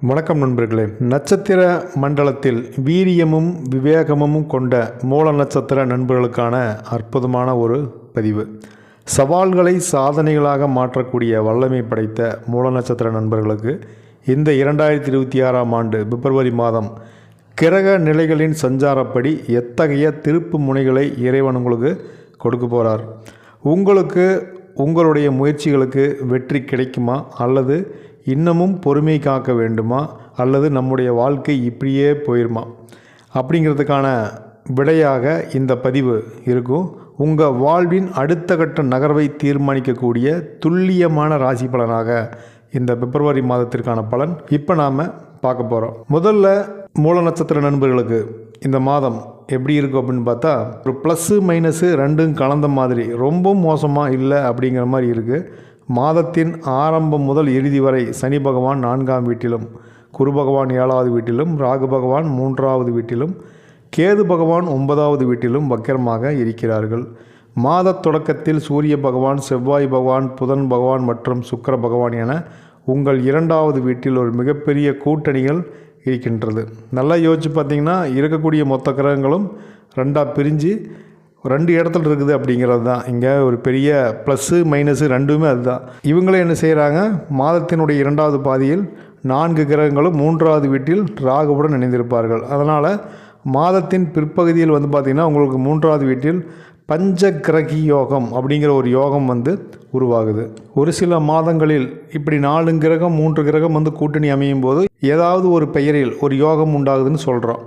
வணக்கம் நண்பர்களே. நட்சத்திர மண்டலத்தில் வீரியமும் விவேகமும் கொண்ட மூல நட்சத்திர நண்பர்களுக்கான அற்புதமான ஒரு பதிவு. சவால்களை சாதனைகளாக மாற்றக்கூடிய வல்லமை படைத்த மூல நட்சத்திர நண்பர்களுக்கு இந்த இரண்டாயிரத்தி இருபத்தி ஆறாம் ஆண்டு பிப்ரவரி மாதம் கிரக நிலைகளின் சஞ்சாரப்படி எத்தகைய திருப்பு முனைகளை இறைவன் உங்களுக்கு கொடுக்க போகிறார் உங்களுக்கு உங்களுடைய முயற்சிகளுக்கு வெற்றி கிடைக்குமா? அல்லது இன்னமும் பொறுமை காக்க வேண்டுமா? அல்லது நம்முடைய வாழ்க்கை இப்படியே போயிருமா? அப்படிங்கிறதுக்கான விடையாக இந்த பதிவு இருக்கும். உங்கள் வாழ்வின் அடுத்த கட்ட நகர்வை தீர்மானிக்கக்கூடிய துல்லியமான ராசி பலனாக இந்த பிப்ரவரி மாதத்திற்கான பலன் இப்போ நாம் பார்க்க போகிறோம் முதல்ல மூல நட்சத்திர நண்பர்களுக்கு இந்த மாதம் எப்படி இருக்கும் அப்படின்னு பார்த்தா ஒரு ப்ளஸ்ஸு மைனஸு ரெண்டும் கலந்த மாதிரி ரொம்ப மோசமாக இல்லை அப்படிங்கிற மாதிரி இருக்குது மாதத்தின் ஆரம்பம் முதல் இறுதி வரை சனி பகவான் நான்காம் வீட்டிலும் குரு பகவான் ஏழாவது வீட்டிலும் ராகு பகவான் மூன்றாவது வீட்டிலும் கேது பகவான் ஒன்பதாவது வீட்டிலும் வக்கரமாக இருக்கிறார்கள். மாத தொடக்கத்தில் சூரிய பகவான் செவ்வாய் பகவான் புதன் பகவான் மற்றும் சுக்கர பகவான் என உங்கள் இரண்டாவது வீட்டில் ஒரு மிகப்பெரிய கூட்டணிகள் இருக்கின்றது. நல்லா யோசிச்சு பார்த்தீங்கன்னா இருக்கக்கூடிய மொத்த கிரகங்களும் ரெண்டாக பிரிஞ்சு ரெண்டு இடத்துல இருக்குது அப்படிங்கிறது தான். இங்கே ஒரு பெரிய ப்ளஸ்ஸு மைனஸு ரெண்டுமே அதுதான். இவங்களே என்ன செய்கிறாங்க மாதத்தினுடைய இரண்டாவது பாதியில் நான்கு கிரகங்களும் மூன்றாவது வீட்டில் ராகுவுடன் இணைந்திருப்பார்கள். அதனால் மாதத்தின் பிற்பகுதியில் வந்து பார்த்திங்கன்னா உங்களுக்கு மூன்றாவது வீட்டில் பஞ்ச கிரகி யோகம் அப்படிங்கிற ஒரு யோகம் வந்து உருவாகுது. ஒரு சில மாதங்களில் இப்படி நாலு கிரகம் மூன்று கிரகம் வந்து கூட்டணி அமையும் போது ஏதாவது ஒரு பெயரில் ஒரு யோகம் உண்டாகுதுன்னு சொல்கிறோம்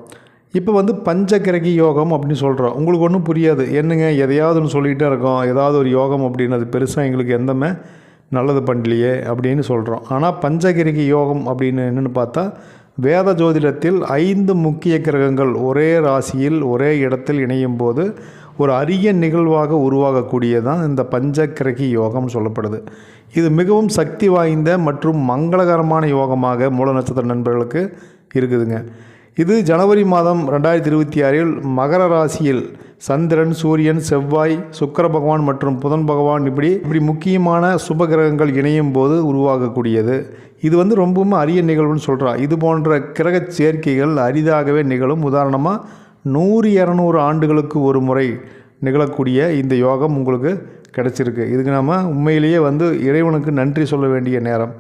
இப்போ வந்து பஞ்சகிரகி யோகம் அப்படின்னு சொல்கிறோம் உங்களுக்கு ஒன்றும் புரியாது. என்னங்க? எதையாவதுன்னு சொல்லிகிட்டே இருக்கோம். ஏதாவது ஒரு யோகம் அப்படின்னு அது பெருசாக எங்களுக்கு எந்தமே நல்லது பண்ணலையே அப்படின்னு சொல்கிறோம் ஆனால் பஞ்சகிரகி யோகம் அப்படின்னு என்னென்னு பார்த்தா வேத ஜோதிடத்தில் ஐந்து முக்கிய கிரகங்கள் ஒரே ராசியில் ஒரே இடத்தில் இணையும் போது ஒரு அரிய நிகழ்வாக உருவாகக்கூடியதான் இந்த பஞ்சகிரகி யோகம் சொல்லப்படுது. இது மிகவும் சக்தி வாய்ந்த மற்றும் மங்களகரமான யோகமாக மூல நட்சத்திர நண்பர்களுக்கு இருக்குதுங்க. இது ஜனவரி மாதம் ரெண்டாயிரத்தி இருபத்தி ஆறில் மகர ராசியில் சந்திரன் சூரியன் செவ்வாய் சுக்கர பகவான் மற்றும் புதன் பகவான் இப்படி இப்படி முக்கியமான சுப கிரகங்கள் இணையும் போது உருவாகக்கூடியது. இது வந்து ரொம்பவும் அரிய நிகழ்வுன்னு சொல்கிறான் இது போன்ற கிரக சேர்க்கைகள் அரிதாகவே நிகழும். உதாரணமாக நூறு இரநூறு ஆண்டுகளுக்கு ஒரு முறை நிகழக்கூடிய இந்த யோகம் உங்களுக்கு கிடச்சிருக்கு. இதுக்கு நாம் உண்மையிலேயே வந்து இறைவனுக்கு நன்றி சொல்ல வேண்டிய நேரம்.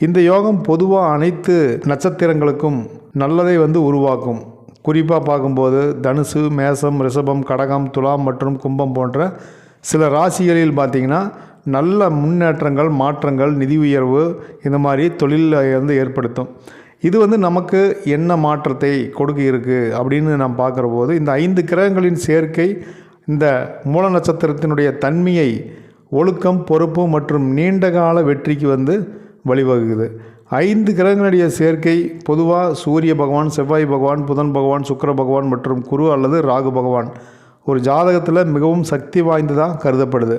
இந்த யோகம் பொதுவாக அனைத்து நட்சத்திரங்களுக்கும் நல்லதை வந்து உருவாக்கும். குறிப்பாக பார்க்கும்போது தனுசு மேசம் ரிஷபம் கடகம் துலாம் மற்றும் கும்பம் போன்ற சில ராசிகளில் பார்த்திங்கன்னா நல்ல முன்னேற்றங்கள் மாற்றங்கள் நிதி உயர்வு இந்த மாதிரி தொழிலில் வந்து ஏற்படுத்தும். இது வந்து நமக்கு என்ன மாற்றத்தை கொடுக்க இருக்குது அப்படின்னு நாம் பார்க்குற போது இந்த ஐந்து கிரகங்களின் சேர்க்கை இந்த மூல நட்சத்திரத்தினுடைய தன்மையை ஒழுக்கம் பொறுப்பு மற்றும் நீண்டகால வெற்றிக்கு வந்து வழிவகுக்குது. ஐந்து கிரகங்களுடைய சேர்க்கை பொதுவாக சூரிய பகவான் செவ்வாய் பகவான் புதன் பகவான் சுக்கர பகவான் மற்றும் குரு அல்லது ராகு பகவான். ஒரு ஜாதகத்தில் மிகவும் சக்தி வாய்ந்ததாக கருதப்படுது.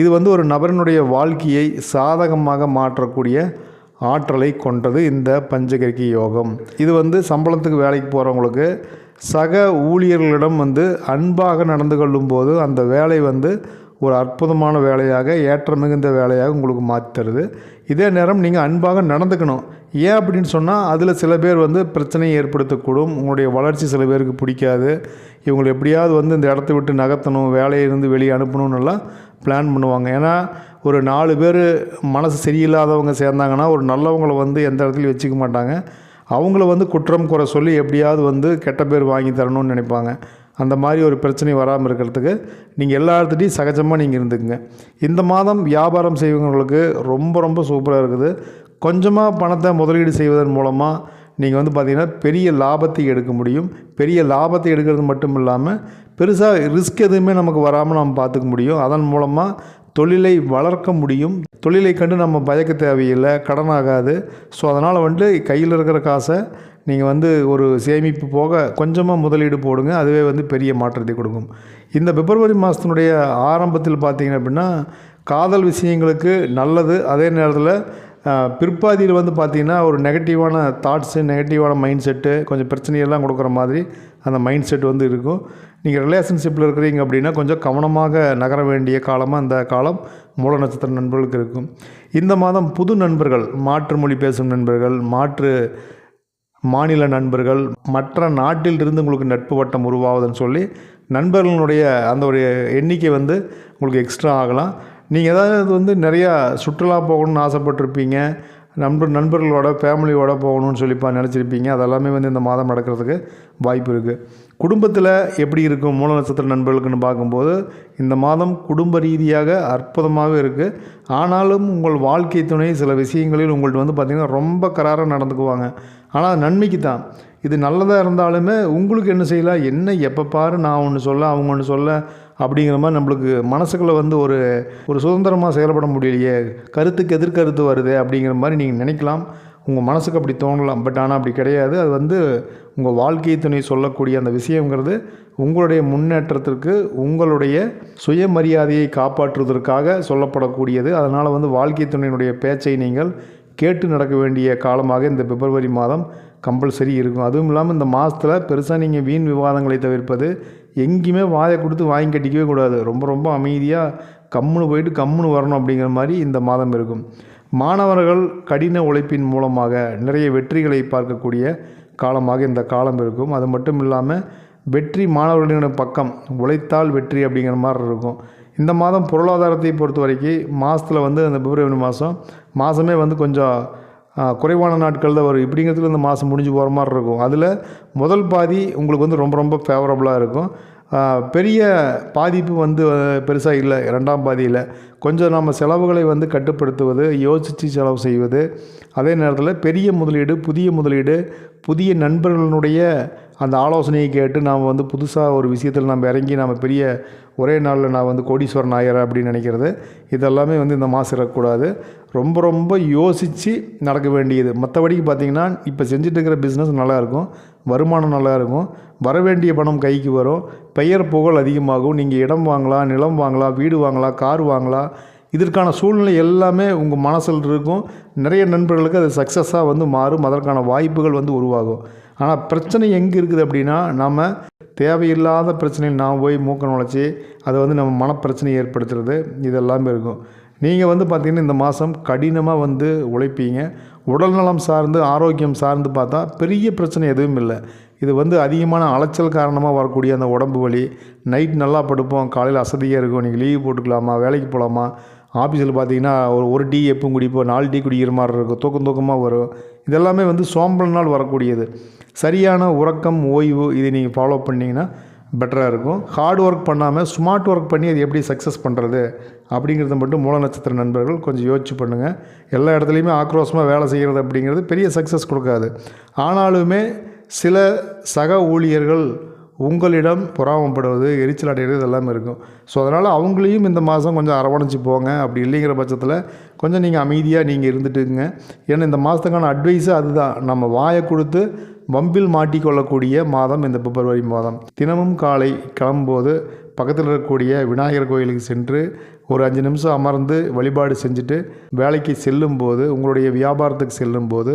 இது வந்து ஒரு நபரினுடைய வாழ்க்கையை சாதகமாக மாற்றக்கூடிய ஆற்றலை கொண்டது இந்த பஞ்சகரிக்கி யோகம். இது வந்து சம்பளத்துக்கு வேலைக்கு போகிறவங்களுக்கு சக ஊழியர்களிடம் வந்து அன்பாக நடந்து கொள்ளும்போது அந்த வேலை வந்து ஒரு அற்புதமான வேலையாக ஏற்ற மிகுந்த வேலையாக உங்களுக்கு மாற்றி தருது. இதே நேரம் நீங்கள் அன்பாக நடந்துக்கணும். ஏன் அப்படின்னு சொன்னால் அதில் சில பேர் வந்து பிரச்சனையை ஏற்படுத்தக்கூடும். உங்களுடைய வளர்ச்சி சில பேருக்கு பிடிக்காது. இவங்களை எப்படியாவது வந்து இந்த இடத்த விட்டு நகர்த்தணும் வேலையிலிருந்து வெளியே அனுப்பணும்னுலாம் பிளான் பண்ணுவாங்க. ஏன்னா ஒரு நாலு பேர் மனசு சரியில்லாதவங்க சேர்ந்தாங்கன்னா ஒரு நல்லவங்களை வந்து எந்த இடத்துலையும் வச்சுக்க மாட்டாங்க. அவங்கள வந்து குற்றம் குறை சொல்லி எப்படியாவது வந்து கெட்ட பேர் வாங்கி தரணும்னு நினைப்பாங்க. அந்த மாதிரி ஒரு பிரச்சனை வராமல் இருக்கிறதுக்கு நீங்கள் எல்லா இடத்துலையும் சகஜமாக நீங்கள் இருந்துக்குங்க. இந்த மாதம் வியாபாரம் செய்வங்களுக்கு ரொம்ப ரொம்ப சூப்பராக இருக்குது. கொஞ்சமாக பணத்தை முதலீடு செய்வதன் மூலமாக நீங்கள் வந்து பார்த்திங்கன்னா பெரிய லாபத்தை எடுக்க முடியும். பெரிய லாபத்தை எடுக்கிறது மட்டும் இல்லாமல் பெருசாக ரிஸ்க் எதுவுமே நமக்கு வராமல் நம்ம பார்த்துக்க முடியும். அதன் மூலமாக தொழிலை வளர்க்க முடியும். தொழிலை கண்டு நம்ம பயக்க தேவையில்லை. கடன் ஆகாது. ஸோ அதனால் வந்துட்டு கையில் இருக்கிற காசை நீங்கள் வந்து ஒரு சேமிப்பு போக கொஞ்சமாக முதலீடு போடுங்க அதுவே வந்து பெரிய மாற்றத்தை கொடுக்கும். இந்த பிப்ரவரி மாதத்தினுடைய ஆரம்பத்தில் பார்த்தீங்க அப்படின்னா காதல் விஷயங்களுக்கு நல்லது. அதே நேரத்தில் பிற்பாதியில் வந்து பார்த்திங்கன்னா ஒரு நெகட்டிவான தாட்ஸு நெகட்டிவான மைண்ட் செட்டு கொஞ்சம் பிரச்சனையெல்லாம் கொடுக்குற மாதிரி அந்த மைண்ட் செட் வந்து இருக்கும். நீங்கள் ரிலேஷன்ஷிப்பில் இருக்கிறீங்க அப்படின்னா கொஞ்சம் கவனமாக நகர வேண்டிய காலமாக அந்த காலம் மூல நட்சத்திர நண்பர்களுக்கு இருக்கும். இந்த மாதம் புது நண்பர்கள் மாற்று மொழி பேசும் நண்பர்கள் மாற்று மாநில நண்பர்கள் மற்ற நாட்டிலிருந்து உங்களுக்கு நட்பு வட்டம் உருவாகுதுன்னு சொல்லி நண்பர்களுடைய அந்த ஒரு எண்ணிக்கை வந்து உங்களுக்கு எக்ஸ்ட்ரா ஆகலாம். நீங்கள் ஏதாவது வந்து நிறையா சுற்றுலா போகணும்னு ஆசைப்பட்டிருப்பீங்க நண்பர் நண்பர்களோட ஃபேமிலியோட போகணும்னு சொல்லிப்பா நினச்சிருப்பீங்க அதெல்லாமே வந்து இந்த மாதம் நடக்கிறதுக்கு வாய்ப்பு இருக்குது குடும்பத்தில் எப்படி இருக்கும் மூல நட்சத்திர நண்பர்களுக்குன்னு பார்க்கும்போது இந்த மாதம் குடும்ப ரீதியாக அற்புதமாக இருக்குது ஆனாலும் உங்கள் வாழ்க்கை துணை சில விஷயங்களில் உங்கள்கிட்ட வந்து பார்த்திங்கன்னா ரொம்ப கராராக நடந்துக்குவாங்க. ஆனால் நன்மைக்கு தான். இது நல்லதாக இருந்தாலுமே உங்களுக்கு என்ன செய்யலாம்? என்ன எப்போ பாரு நான் ஒன்று சொல்ல அவங்க ஒன்று சொல்ல அப்படிங்கிற மாதிரி நம்மளுக்கு மனசுக்குள்ளே வந்து ஒரு ஒரு சுதந்திரமாக செயல்பட முடியலையே. கருத்துக்கு எதிர்கருத்து வருதே அப்படிங்கிற மாதிரி நீங்கள் நினைக்கலாம். உங்கள் மனசுக்கு அப்படி தோணலாம். பட் ஆனால் அப்படி கிடையாது. அது வந்து உங்கள் வாழ்க்கை துணை சொல்லக்கூடிய அந்த விஷயங்கிறது உங்களுடைய முன்னேற்றத்திற்கு உங்களுடைய சுயமரியாதையை காப்பாற்றுவதற்காக சொல்லப்படக்கூடியது. அதனால் வந்து வாழ்க்கை துணையினுடைய பேச்சை நீங்கள் கேட்டு நடக்க வேண்டிய காலமாக இந்த பிப்ரவரி மாதம் கம்பல்சரி இருக்கும். அதுவும் இல்லாமல் இந்த மாதத்தில் பெருசாக நீங்கள் வீண் விவாதங்களை தவிர்ப்பது எங்கேயுமே வாயை கொடுத்து வாங்கி கட்டிக்கவே கூடாது. ரொம்ப ரொம்ப அமைதியாக கம்முன்னு போயிட்டு கம்முன்னு வரணும் அப்படிங்கிற மாதிரி இந்த மாதம் இருக்கும். மாணவர்கள் கடின உழைப்பின் மூலமாக நிறைய வெற்றிகளை பார்க்கக்கூடிய காலமாக இந்த காலம் இருக்கும். அது மட்டும் இல்லாமல் வெற்றி மாணவர்களின் பக்கம் உழைத்தால் வெற்றி அப்படிங்கிற மாதிரி இருக்கும். இந்த மாதம் பொருளாதாரத்தை பொறுத்த வரைக்கும் மாதத்தில் வந்து அந்த பிப்ரவரி மாதம் மாதமே வந்து கொஞ்சம் குறைவான நாட்கள் தான் வரும். இப்படிங்கிறதுல இந்த மாதம் முடிஞ்சு போகிற மாதிரி இருக்கும். அதில் முதல் பாதி உங்களுக்கு வந்து ரொம்ப ரொம்ப ஃபேவரபுளாக இருக்கும். பெரிய பாதிப்பு வந்து பெருசாக இல்லை. ரெண்டாம் பாதியில். கொஞ்சம் நம்ம செலவுகளை வந்து கட்டுப்படுத்துவது யோசித்து செலவு செய்வது. அதே நேரத்தில் பெரிய முதலீடு புதிய முதலீடு புதிய நண்பர்களுடைய அந்த ஆலோசனையை கேட்டு நாம் வந்து புதுசாக ஒரு விஷயத்தில் நம்ம இறங்கி நம்ம பெரிய ஒரே நாளில் நான் வந்து கோடீஸ்வரன் ஆயிரம் அப்படின்னு நினைக்கிறது. இதெல்லாமே வந்து இந்த மாதம் இருக்கக்கூடாது ரொம்ப ரொம்ப யோசித்து நடக்க வேண்டியது. மற்றபடிக்கு பார்த்திங்கன்னா இப்போ செஞ்சுட்டு இருக்கிற பிஸ்னஸ் நல்லாயிருக்கும் வருமானம் நல்லா இருக்கும் வர வேண்டிய பணம் கைக்கு வரும். பெயர் புகழ் அதிகமாகும். நீங்கள் இடம் வாங்கலாம் நிலம் வாங்கலாம் வீடு வாங்கலாம் கார் வாங்கலாம் இதற்கான சூழ்நிலை எல்லாமே உங்கள் மனசில் இருக்கும். நிறைய நண்பர்களுக்கு அது சக்ஸஸாக வந்து மாறும். அதற்கான வாய்ப்புகள் வந்து உருவாகும். ஆனால் பிரச்சனை எங்கே இருக்குது அப்படின்னா நம்ம தேவையில்லாத பிரச்சனையில் நான் போய் மூக்க நுழைச்சி அதை வந்து நம்ம மனப்பிரச்சனையை ஏற்படுத்துறது இதெல்லாமே இருக்கும். நீங்கள் வந்து பார்த்திங்கன்னா இந்த மாதம் கடினமாக வந்து உழைப்பீங்க. உடல்நலம் சார்ந்து ஆரோக்கியம் சார்ந்து பார்த்தா பெரிய பிரச்சனை எதுவும் இல்லை. இது வந்து அதிகமான அலைச்சல் காரணமாக வரக்கூடிய அந்த உடம்பு வலி. நைட் நல்லா படுப்போம் காலையில் அசதியாக இருக்கும். நீங்கள் லீவ் போட்டுக்கலாமா வேலைக்கு போகலாமா? ஆஃபீஸில் பார்த்தீங்கன்னா ஒரு ஒரு டீ எப்பவும் குடிப்போம் நாலு டீ குடிக்கிற மாதிரி இருக்கும். தூக்கம் தூக்கமாக வரும். இதெல்லாமே வந்து சோம்பல் நாள் வரக்கூடியது. சரியான உறக்கம் ஓய்வு இதை நீங்கள் ஃபாலோ பண்ணிங்கன்னா பெட்டராக இருக்கும். ஹார்ட் ஒர்க் பண்ணாமல் ஸ்மார்ட் ஒர்க் பண்ணி அது எப்படி சக்ஸஸ் பண்ணுறது அப்படிங்கிறத மட்டும் மூல நட்சத்திர நண்பர்கள் கொஞ்சம் யோசிச்சு பண்ணுங்கள் எல்லா இடத்துலையுமே ஆக்ரோஷமாக வேலை செய்கிறது அப்படிங்கிறது பெரிய சக்ஸஸ் கொடுக்காது. ஆனாலுமே சில சக ஊழியர்கள் உங்களிடம் பொறாமப்படுவது எரிச்சல் அடைகிறது இதெல்லாம் இருக்கும். ஸோ அதனால் அவங்களையும் இந்த மாதம் கொஞ்சம் அரவணைச்சு போங்க. அப்படி இல்லைங்கிற பட்சத்தில் கொஞ்சம் நீங்கள் அமைதியாக நீங்கள் இருந்துட்டுங்க ஏன்னா இந்த மாதத்துக்கான அட்வைஸு அதுதான். நம்ம வாயை கொடுத்து வம்பில் மாட்டிக்கொள்ளக்கூடிய மாதம் இந்த பிப்ரவரி மாதம். தினமும் காலை கிளம்பும்போது பக்கத்தில் இருக்கக்கூடிய விநாயகர் கோயிலுக்கு சென்று ஒரு அஞ்சு நிமிஷம் அமர்ந்து வழிபாடு செஞ்சுட்டு வேலைக்கு செல்லும்போது உங்களுடைய வியாபாரத்துக்கு செல்லும்போது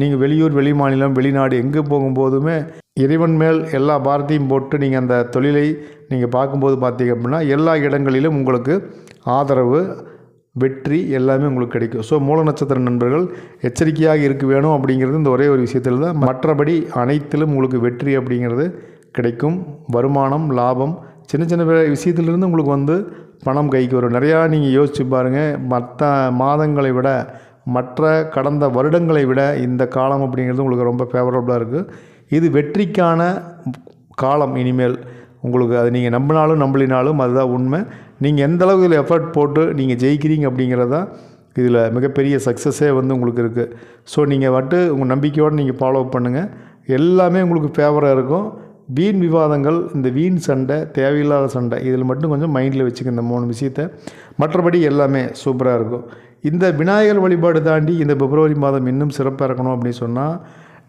நீங்கள் வெளியூர் வெளி மாநிலம் வெளிநாடு எங்கே போகும்போதுமே இறைவன் மேல் எல்லா பாரத்தையும் போட்டு நீங்கள் அந்த தொழிலை நீங்கள் பார்க்கும்போது பார்த்தீங்க அப்படின்னா எல்லா இடங்களிலும் உங்களுக்கு ஆதரவு வெற்றி எல்லாமே உங்களுக்கு கிடைக்கும். ஸோ மூல நட்சத்திர நண்பர்கள் எச்சரிக்கையாக இருக்க வேணும் அப்படிங்கிறது இந்த ஒரே ஒரு விஷயத்தில் தான். மற்றபடி அனைத்திலும் உங்களுக்கு வெற்றி அப்படிங்கிறது கிடைக்கும். வருமானம் லாபம் சின்ன சின்ன விஷயத்துலேருந்து உங்களுக்கு வந்து பணம் கைக்கு வரும். நிறையா நீங்கள் யோசிச்சு பாருங்கள் மற்ற மாதங்களை விட மற்ற கடந்த வருடங்களை விட இந்த காலம் அப்படிங்கிறது உங்களுக்கு ரொம்ப ஃபேவரபுளாக இருக்குது இது வெற்றிக்கான காலம் இனிமேல். உங்களுக்கு அது நீங்கள் நம்பினாலும் நம்பலினாலும் அதுதான் உண்மை. நீங்கள் எந்த அளவுக்கு இதில் எஃபர்ட் போட்டு நீங்கள் ஜெயிக்கிறீங்க அப்படிங்கிறது தான் இதில் மிகப்பெரிய சக்ஸஸே வந்து உங்களுக்கு இருக்குது ஸோ நீங்கள் வட்டு உங்கள் நம்பிக்கையோடு நீங்கள் ஃபாலோ பண்ணுங்கள் எல்லாமே உங்களுக்கு ஃபேவராக இருக்கும். வீண் விவாதங்கள் இந்த வீண் சண்டை தேவையில்லாத சண்டை இதில் மட்டும் கொஞ்சம் மைண்டில் வச்சுக்க இந்த மூணு விஷயத்த. மற்றபடி எல்லாமே சூப்பராக இருக்கும். இந்த விநாயகர் வழிபாடு தாண்டி இந்த பிப்ரவரி மாதம் இன்னும் சிறப்பாக இருக்கணும் அப்படின்னு சொன்னால்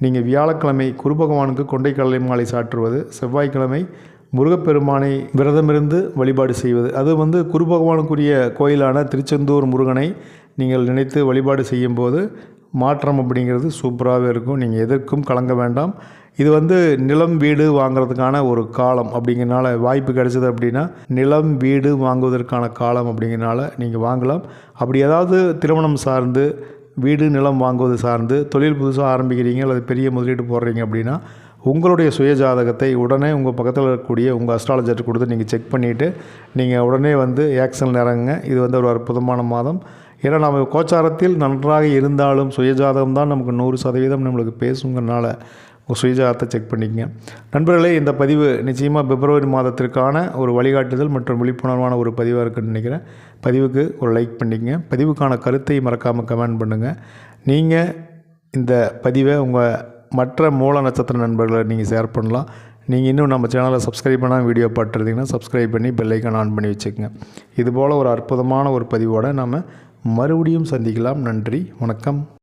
நீங்கள் வியாழக்கிழமை குரு பகவானுக்கு கொண்டைக்கடலை மாலை சாற்றுவது செவ்வாய்க்கிழமை முருகப்பெருமானை விரதமிருந்து வழிபாடு செய்வது. அது வந்து குரு பகவானுக்குரிய கோயிலான திருச்செந்தூர் முருகனை நீங்கள் நினைத்து வழிபாடு செய்யும்போது மாற்றம் அப்படிங்கிறது சூப்பராகவே இருக்கும். நீங்கள் எதற்கும் கலங்க வேண்டாம். இது வந்து நிலம் வீடு வாங்குறதுக்கான ஒரு காலம் அப்படிங்கிறனால வாய்ப்பு கிடைச்சது அப்படின்னா நிலம் வீடு வாங்குவதற்கான காலம் அப்படிங்கிறனால நீங்கள் வாங்கலாம். அப்படி ஏதாவது திருமணம் சார்ந்து வீடு நிலம் வாங்குவது சார்ந்து தொழில் புதுசாக ஆரம்பிக்கிறீங்க அல்லது பெரிய முதலீடு போடுறீங்க அப்படின்னா உங்களுடைய சுய ஜாதகத்தை உடனே உங்கள் பக்கத்தில் இருக்கக்கூடிய உங்கள் அஸ்ட்ராலஜர்கிட்ட கொடுத்து நீங்கள் செக் பண்ணிவிட்டு நீங்கள் உடனே வந்து ஆக்ஷன் இறங்குங்க. இது வந்து ஒரு அற்புதமான மாதம். ஏன்னா நம்ம கோச்சாரத்தில் நன்றாக இருந்தாலும் சுயஜாதகம் தான் நமக்கு நூறு சதவீதம் நம்மளுக்கு பேசுங்கனால உங்கள் சுயஜாதத்தை செக் பண்ணிக்கங்க. நண்பர்களே இந்த பதிவு நிச்சயமாக பிப்ரவரி மாதத்திற்கான ஒரு வழிகாட்டுதல் மற்றும் விழிப்புணர்வான ஒரு பதிவாக இருக்குன்னு நினைக்கிறேன். பதிவுக்கு ஒரு லைக் பண்ணிக்கங்க. பதிவுக்கான கருத்தை மறக்காமல் கமெண்ட் பண்ணுங்கள் நீங்கள் இந்த பதிவை உங்கள் மற்ற மூல நட்சத்திர நண்பர்களை நீங்கள் ஷேர் பண்ணலாம். நீங்கள் இன்னும் நம்ம சேனலை சப்ஸ்கிரைப் பண்ணால் வீடியோ பார்த்துருந்தீங்கன்னா சப்ஸ்கிரைப் பண்ணி பெல் ஆன் பண்ணி வச்சுக்கோங்க. இதுபோல் ஒரு அற்புதமான ஒரு பதிவோடு நம்ம மறுபடியும் சந்திக்கலாம். நன்றி. வணக்கம்.